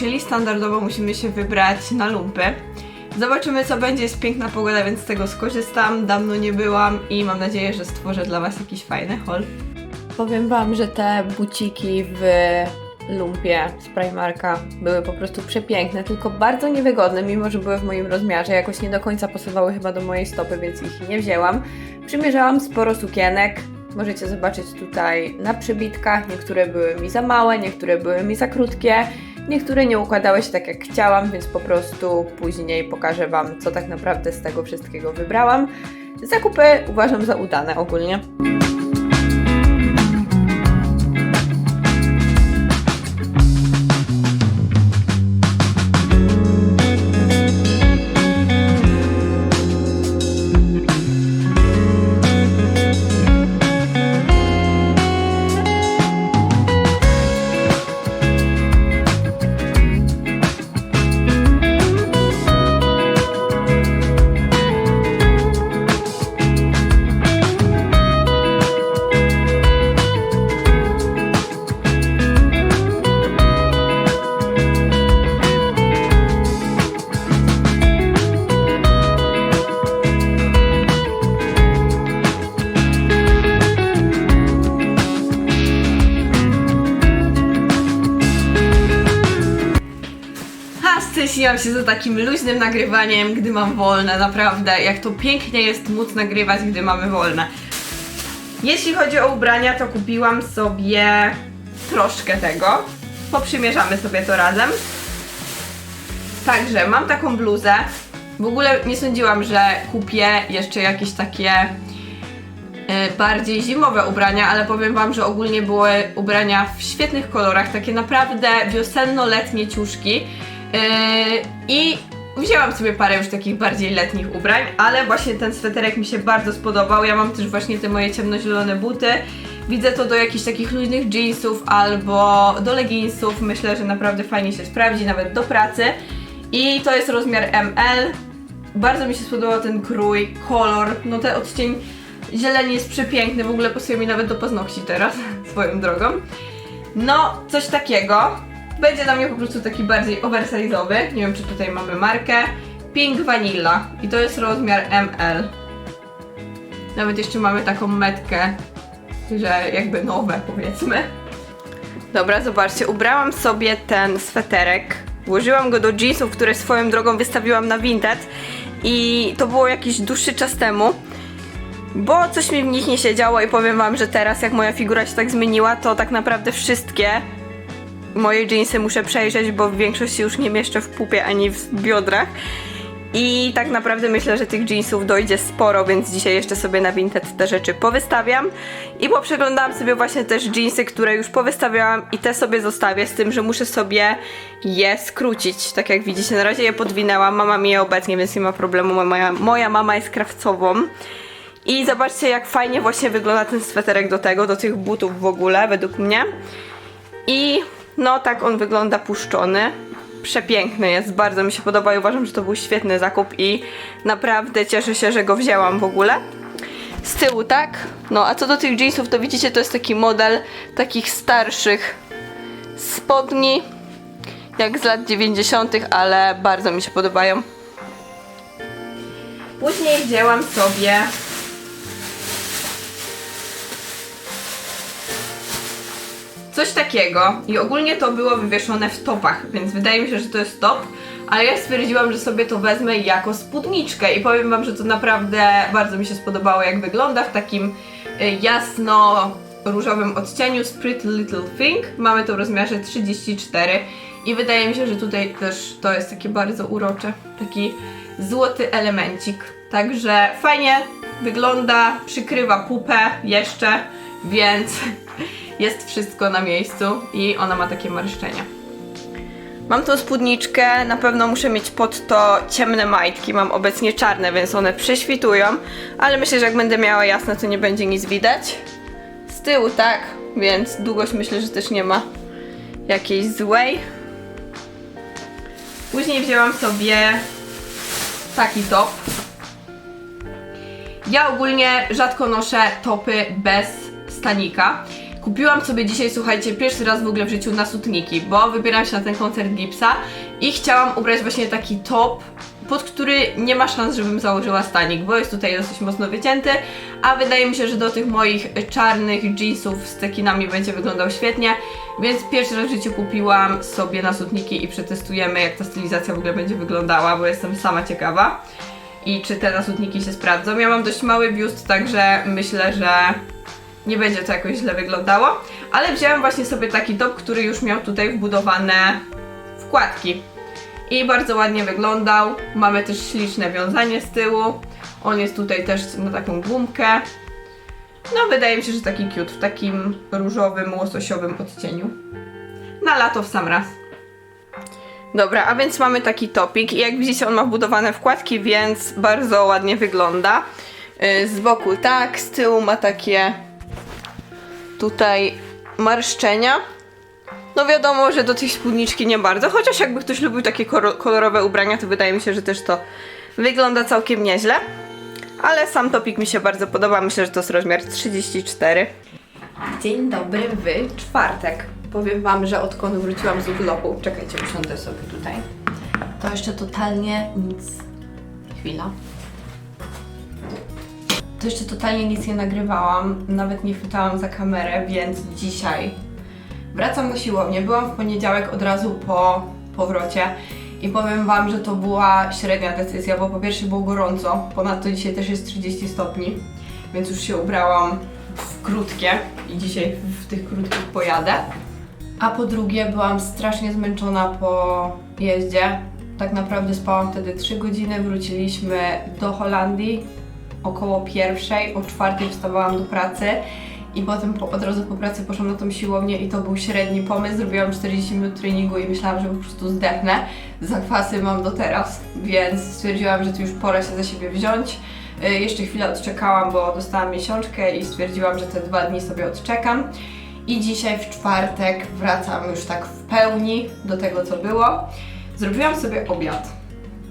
czyli standardowo musimy się wybrać na lumpy. Zobaczymy co będzie, jest piękna pogoda, więc z tego skorzystam. Dawno nie byłam i mam nadzieję, że stworzę dla Was jakiś fajny haul. Powiem Wam, że te buciki w lumpie z Primarka były po prostu przepiękne, tylko bardzo niewygodne, mimo że były w moim rozmiarze. Jakoś nie do końca pasowały chyba do mojej stopy, więc ich nie wzięłam. Przymierzałam sporo sukienek. Możecie zobaczyć tutaj na przybitkach. Niektóre były mi za małe, niektóre były mi za krótkie. Niektóre nie układały się tak jak chciałam, więc po prostu później pokażę Wam, co tak naprawdę z tego wszystkiego wybrałam. Zakupy uważam za udane ogólnie. Ha, stęsiłam się za takim luźnym nagrywaniem, gdy mam wolne, naprawdę. Jak to pięknie jest móc nagrywać, gdy mamy wolne. Jeśli chodzi o ubrania, to kupiłam sobie troszkę tego. Poprzymierzamy sobie to razem. Także mam taką bluzę. W ogóle nie sądziłam, że kupię jeszcze jakieś takie e, bardziej zimowe ubrania, ale powiem Wam, że ogólnie były ubrania w świetnych kolorach, takie naprawdę wiosenno-letnie ciuszki. Yy, I wzięłam sobie parę już takich bardziej letnich ubrań, ale właśnie ten sweterek mi się bardzo spodobał. Ja mam też właśnie te moje ciemnozielone buty. Widzę to do jakichś takich luźnych jeansów albo do leginsów. Myślę, że naprawdę fajnie się sprawdzi, nawet do pracy. I to jest rozmiar ML. Bardzo mi się spodobał ten krój, kolor, no ten odcień zieleni jest przepiękny, w ogóle pasuje mi nawet do paznokci teraz, swoją drogą. No, coś takiego. Będzie dla mnie po prostu taki bardziej oversize'owy. Nie wiem, czy tutaj mamy markę. Pink Vanilla. I to jest rozmiar ML. Nawet jeszcze mamy taką metkę, że jakby nowe powiedzmy. Dobra, zobaczcie, ubrałam sobie ten sweterek. Włożyłam go do jeansów, które swoją drogą wystawiłam na Vinted. I to było jakiś dłuższy czas temu. Bo coś mi w nich nie siedziało i powiem wam, że teraz jak moja figura się tak zmieniła, to tak naprawdę wszystkie moje jeansy muszę przejrzeć, bo w większości już nie mieszczę w pupie ani w biodrach. I tak naprawdę myślę, że tych jeansów dojdzie sporo, więc dzisiaj jeszcze sobie na Vinted te rzeczy powystawiam. I poprzeglądałam sobie właśnie też jeansy, które już powystawiałam i te sobie zostawię, z tym, że muszę sobie je skrócić. Tak jak widzicie, na razie je podwinęłam, mama mi je obecnie, więc nie ma problemu, moja, moja mama jest krawcową. I zobaczcie jak fajnie właśnie wygląda ten sweterek do tego, do tych butów w ogóle, według mnie. I no tak on wygląda puszczony. Przepiękny jest, bardzo mi się podoba i uważam, że to był świetny zakup i naprawdę cieszę się, że go wzięłam w ogóle. Z tyłu tak, no a co do tych jeansów, to widzicie, to jest taki model takich starszych spodni, jak z lat 90., ale bardzo mi się podobają. Później wzięłam sobie coś takiego i ogólnie to było wywieszone w topach, więc wydaje mi się, że to jest top, ale ja stwierdziłam, że sobie to wezmę jako spódniczkę i powiem wam, że to naprawdę bardzo mi się spodobało jak wygląda w takim y, jasno różowym odcieniu Pretty Little Thing. Mamy to w rozmiarze 34 i wydaje mi się, że tutaj też to jest takie bardzo urocze, taki złoty elemencik. Także fajnie wygląda, przykrywa pupę jeszcze, więc jest wszystko na miejscu i ona ma takie marszczenia. Mam tą spódniczkę, na pewno muszę mieć pod to ciemne majtki, mam obecnie czarne, więc one prześwitują, ale myślę, że jak będę miała jasne, to nie będzie nic widać. Z tyłu tak, więc długość myślę, że też nie ma jakiejś złej. Później wzięłam sobie taki top. Ja ogólnie rzadko noszę topy bez stanika. Kupiłam sobie dzisiaj, słuchajcie, pierwszy raz w ogóle w życiu nasutniki, bo wybieram się na ten koncert Gipsa i chciałam ubrać właśnie taki top, pod który nie ma szans, żebym założyła stanik, bo jest tutaj dosyć mocno wycięty, a wydaje mi się, że do tych moich czarnych jeansów z cekinami będzie wyglądał świetnie, więc pierwszy raz w życiu kupiłam sobie nasutniki i przetestujemy, jak ta stylizacja w ogóle będzie wyglądała, bo jestem sama ciekawa i czy te nasutniki się sprawdzą. Ja mam dość mały biust, także myślę, że nie będzie to jakoś źle wyglądało, ale wziąłem właśnie sobie taki top, który już miał tutaj wbudowane wkładki i bardzo ładnie wyglądał. Mamy też śliczne wiązanie z tyłu. On jest tutaj też na taką gumkę. No, wydaje mi się, że taki cute w takim różowym, łososiowym odcieniu. Na lato w sam raz. Dobra, a więc mamy taki topik i jak widzicie on ma wbudowane wkładki, więc bardzo ładnie wygląda. Yy, Z boku tak, z tyłu ma takie tutaj marszczenia. No wiadomo, że do tej spódniczki nie bardzo, chociaż jakby ktoś lubił takie kolorowe ubrania, to wydaje mi się, że też to wygląda całkiem nieźle. Ale sam topik mi się bardzo podoba, myślę, że to jest rozmiar 34. Dzień dobry w czwartek. Powiem Wam, że odkąd wróciłam z urlopu, czekajcie, usiądę sobie tutaj, to jeszcze totalnie nic. Chwila. To jeszcze totalnie nic nie nagrywałam, nawet nie chwytałam za kamerę, więc dzisiaj wracam na siłownię. Byłam w poniedziałek od razu po powrocie i powiem Wam, że to była średnia decyzja, bo po pierwsze było gorąco, ponadto dzisiaj też jest 30 stopni, więc już się ubrałam w krótkie i dzisiaj w tych krótkich pojadę. A po drugie byłam strasznie zmęczona po jeździe. Tak naprawdę spałam wtedy 3 godziny, wróciliśmy do Holandii około pierwszej, o czwartej wstawałam do pracy i potem po, od razu po pracy poszłam na tą siłownię i to był średni pomysł. Zrobiłam 40 minut treningu i myślałam, że po prostu zdechnę. Zakwasy mam do teraz, więc stwierdziłam, że to już pora się za siebie wziąć. Y, Jeszcze chwilę odczekałam, bo dostałam miesiączkę i stwierdziłam, że te dwa dni sobie odczekam. I dzisiaj w czwartek wracam już tak w pełni do tego, co było. Zrobiłam sobie obiad.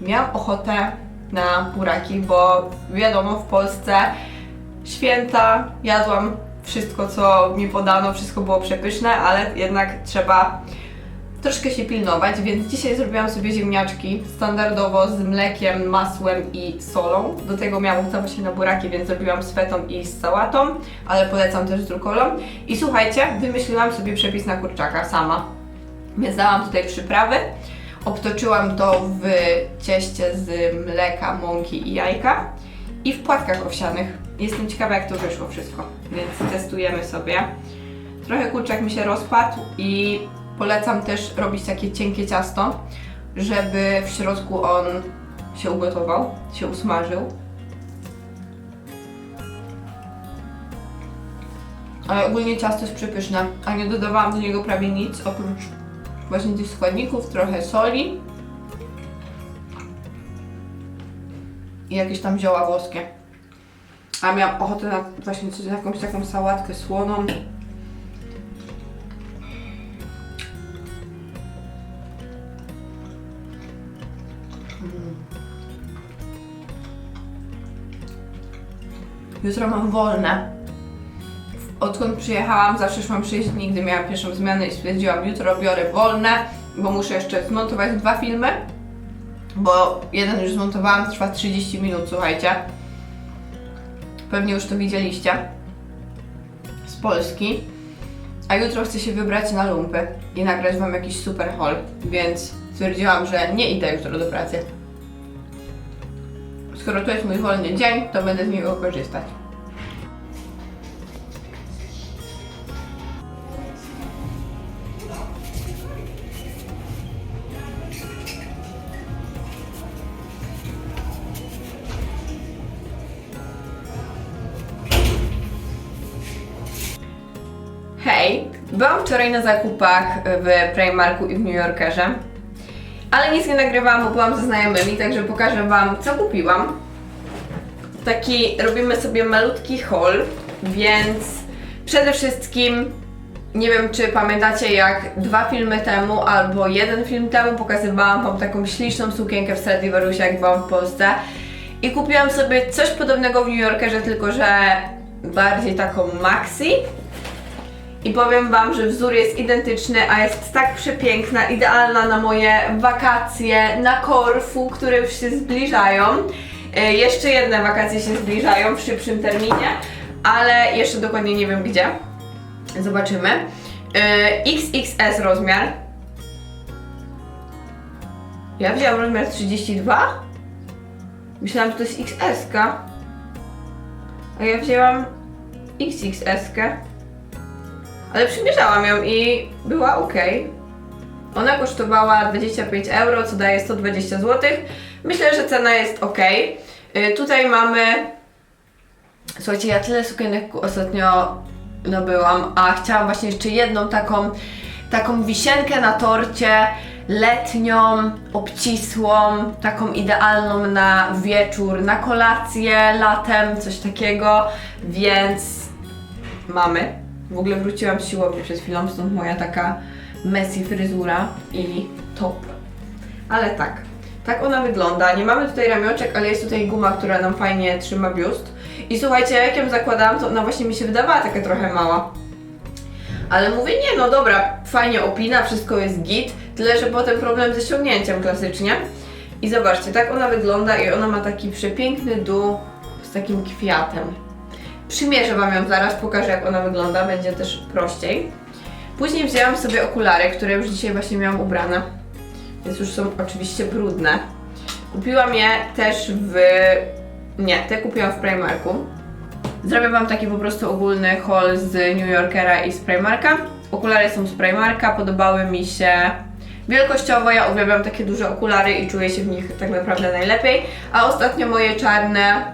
Miałam ochotę na buraki, bo wiadomo, w Polsce święta jadłam wszystko, co mi podano, wszystko było przepyszne, ale jednak trzeba troszkę się pilnować, więc dzisiaj zrobiłam sobie ziemniaczki standardowo z mlekiem, masłem i solą. Do tego miałam ochotę właśnie na buraki, więc zrobiłam z fetą i z sałatą, ale polecam też z rukolą. I słuchajcie, wymyśliłam sobie przepis na kurczaka sama. Więc dałam tutaj przyprawy, obtoczyłam to w cieście z mleka, mąki i jajka i w płatkach owsianych. Jestem ciekawa jak to wyszło wszystko, więc testujemy sobie. Trochę kurczak mi się rozpadł i polecam też robić takie cienkie ciasto, żeby w środku on się ugotował, się usmażył. Ale ogólnie ciasto jest przepyszne, a nie dodawałam do niego prawie nic, oprócz właśnie tych składników, trochę soli i jakieś tam zioła włoskie. A miałam ochotę na właśnie coś, jakąś taką sałatkę słoną. Mm. Jutro mam wolne. Odkąd przyjechałam, zawsze szłam 6 dni, gdy miałam pierwszą zmianę i stwierdziłam, jutro biorę wolne, bo muszę jeszcze zmontować dwa filmy. Bo jeden już zmontowałam, trwa 30 minut, słuchajcie. Pewnie już to widzieliście. Z Polski. A jutro chcę się wybrać na lumpy i nagrać wam jakiś super haul, więc stwierdziłam, że nie idę jutro do pracy. Skoro to jest mój wolny dzień, to będę z niego korzystać. Byłam wczoraj na zakupach w Primarku i w New Yorkerze, ale nic nie nagrywałam, bo byłam ze znajomymi, także pokażę Wam, co kupiłam. Taki robimy sobie malutki haul, więc przede wszystkim nie wiem, czy pamiętacie, jak dwa filmy temu albo jeden film temu pokazywałam Wam taką śliczną sukienkę w Stradivariusie, jak byłam w Polsce. I kupiłam sobie coś podobnego w New Yorkerze, tylko że bardziej taką maxi. I powiem Wam, że wzór jest identyczny, a jest tak przepiękna, idealna na moje wakacje na Korfu, które już się zbliżają. E, Jeszcze jedne wakacje się zbliżają w szybszym terminie, ale jeszcze dokładnie nie wiem gdzie. Zobaczymy. E, XXS rozmiar. Ja wzięłam rozmiar 32? Myślałam, że to jest XS. -ka. A ja wzięłam XXS. -kę. Ale przymierzałam ją i była ok. Ona kosztowała 25 euro, co daje 120 zł. Myślę, że cena jest ok. Tutaj mamy. Słuchajcie, ja tyle sukienek ostatnio nabyłam, a chciałam właśnie jeszcze jedną taką, taką wisienkę na torcie, letnią, obcisłą, taką idealną na wieczór, na kolację, latem, coś takiego, więc mamy. W ogóle wróciłam z siłowni przed chwilą, stąd moja taka messy fryzura i top. Ale tak, tak ona wygląda. Nie mamy tutaj ramionczek, ale jest tutaj guma, która nam fajnie trzyma biust. I słuchajcie, jak ją zakładałam, to ona właśnie mi się wydawała taka trochę mała. Ale mówię, nie no dobra, fajnie opina, wszystko jest git, tyle że potem problem ze ściągnięciem klasycznie. I zobaczcie, tak ona wygląda i ona ma taki przepiękny dół z takim kwiatem. Przymierzę Wam ją zaraz, pokażę jak ona wygląda, będzie też prościej. Później wzięłam sobie okulary, które już dzisiaj właśnie miałam ubrane, więc już są oczywiście brudne. Kupiłam je też w... nie, te kupiłam w Primarku. Zrobię Wam taki po prostu ogólny haul z New Yorkera i z Primarka. Okulary są z Primarka, podobały mi się wielkościowo. Ja uwielbiam takie duże okulary i czuję się w nich tak naprawdę najlepiej. A ostatnio moje czarne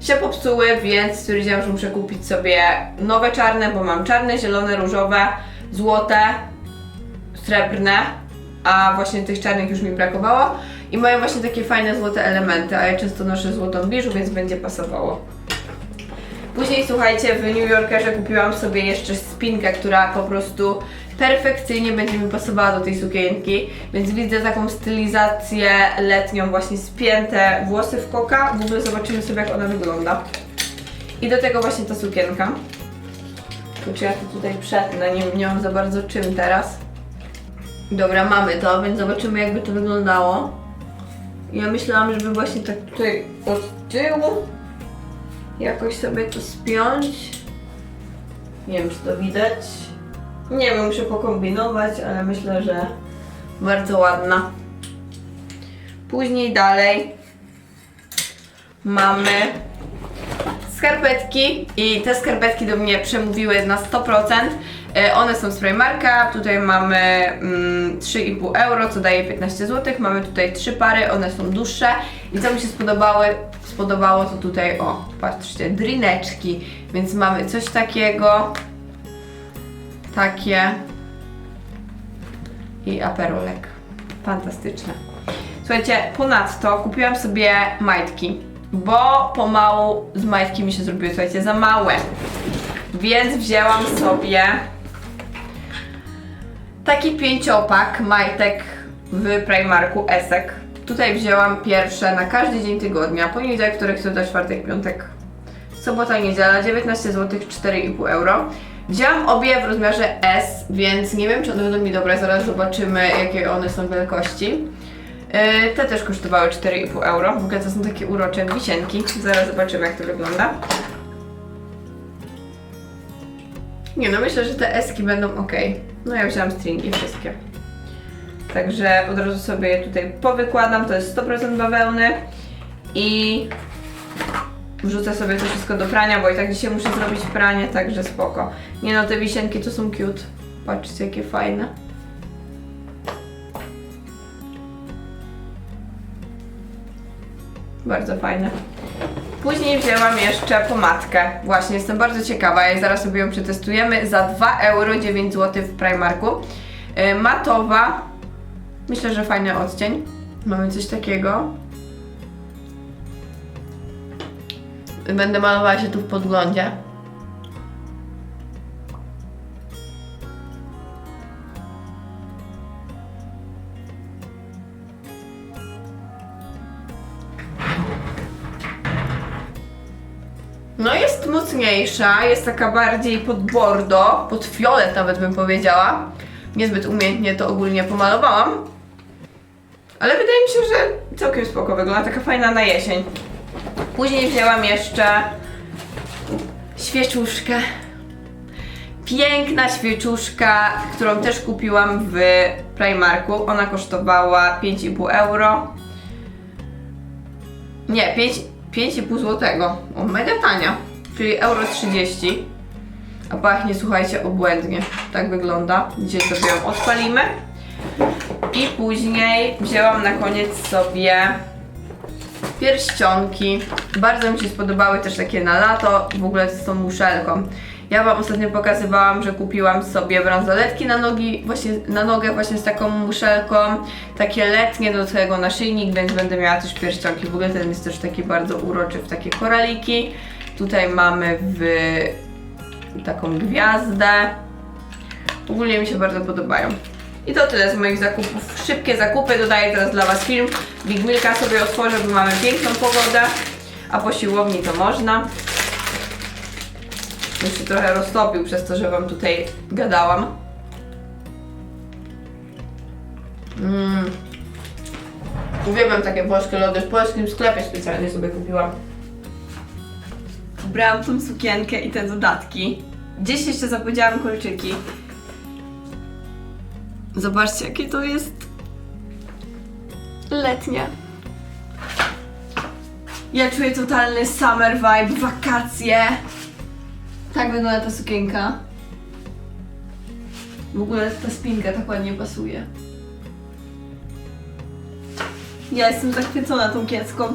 się popsuły, więc stwierdziłam, że muszę kupić sobie nowe czarne, bo mam czarne, zielone, różowe, złote, srebrne, a właśnie tych czarnych już mi brakowało. I mają właśnie takie fajne złote elementy, a ja często noszę złotą biżu, więc będzie pasowało. Później słuchajcie, w New Yorkerze kupiłam sobie jeszcze spinkę, która po prostu perfekcyjnie będzie mi pasowała do tej sukienki, więc widzę taką stylizację letnią, właśnie spięte włosy w koka. W ogóle zobaczymy sobie jak ona wygląda. I do tego właśnie ta sukienka. Kurczę, ja to tutaj przetnę, nie, nie mam za bardzo czym teraz. Dobra, mamy to, więc zobaczymy jakby to wyglądało. Ja myślałam, żeby właśnie tak tutaj od tyłu jakoś sobie to spiąć. Nie wiem, czy to widać. Nie wiem, muszę pokombinować, ale myślę, że bardzo ładna. Później dalej mamy skarpetki i te skarpetki do mnie przemówiły na 100%. E, One są z Primarka, tutaj mamy mm, 3,5 euro, co daje 15 zł. Mamy tutaj trzy pary, one są dłuższe. I co mi się spodobały, spodobało to tutaj, o, patrzcie, drineczki. Więc mamy coś takiego, takie i aperolek. Fantastyczne. Słuchajcie, ponadto kupiłam sobie majtki, bo pomału z majtki mi się zrobiły, słuchajcie, za małe. Więc wzięłam sobie taki pięciopak majtek w Primarku Esek. Tutaj wzięłam pierwsze na każdy dzień tygodnia. Poniedziałek, wtorek, środa, czwartek, piątek, sobota, niedziela, 19 zł, 4,5 euro. Wzięłam obie w rozmiarze S, więc nie wiem, czy one będą mi dobre. Zaraz zobaczymy, jakie one są wielkości. Yy, te też kosztowały 4,5 euro. W ogóle to są takie urocze wisienki. Zaraz zobaczymy, jak to wygląda. Nie no, myślę, że te eski będą ok. No ja wzięłam stringi wszystkie. Także od razu sobie je tutaj powykładam. To jest 100% bawełny. I wrzucę sobie to wszystko do prania, bo i tak dzisiaj muszę zrobić pranie, także spoko. Nie no, te wisienki to są cute. Patrzcie, jakie fajne. Bardzo fajne. Później wzięłam jeszcze pomadkę. Właśnie, jestem bardzo ciekawa, jak zaraz sobie ją przetestujemy. Za 2 euro 9 zł w Primarku. Yy, matowa. Myślę, że fajny odcień. Mamy coś takiego. Będę malowała się tu w podglądzie. No jest mocniejsza, jest taka bardziej pod bordo, pod fiolet nawet bym powiedziała. Niezbyt umiejętnie to ogólnie pomalowałam. Ale wydaje mi się, że całkiem spoko wygląda, taka fajna na jesień. Później wzięłam jeszcze świeczuszkę. Piękna świeczuszka, którą też kupiłam w Primarku. Ona kosztowała 5,5 euro. Nie, 5 5,5 złotego. O, mega tania. Czyli euro 30. A pachnie, słuchajcie, obłędnie. Tak wygląda. Dzisiaj sobie ją odpalimy. I później wzięłam na koniec sobie pierścionki. Bardzo mi się spodobały też takie na lato, w ogóle z tą muszelką. Ja Wam ostatnio pokazywałam, że kupiłam sobie bransoletki na nogi, właśnie na nogę właśnie z taką muszelką, takie letnie do tego naszyjnik, więc będę miała też pierścionki. W ogóle ten jest też taki bardzo uroczy w takie koraliki. Tutaj mamy w taką gwiazdę. Ogólnie mi się bardzo podobają. I to tyle z moich zakupów. Szybkie zakupy, dodaję teraz dla Was film. Big Milka sobie otworzę, bo mamy piękną pogodę, a po siłowni to można. Już się trochę roztopił przez to, że Wam tutaj gadałam. Mmm. Uwielbiam takie polskie lody. W polskim sklepie specjalnie sobie kupiłam. Brałam tą sukienkę i te dodatki. Gdzieś jeszcze zapowiedziałam kolczyki. Zobaczcie, jakie to jest letnie. Ja czuję totalny summer vibe, wakacje. Tak wygląda ta sukienka. W ogóle ta spinka tak ładnie pasuje. Ja jestem zachwycona tą kiecką.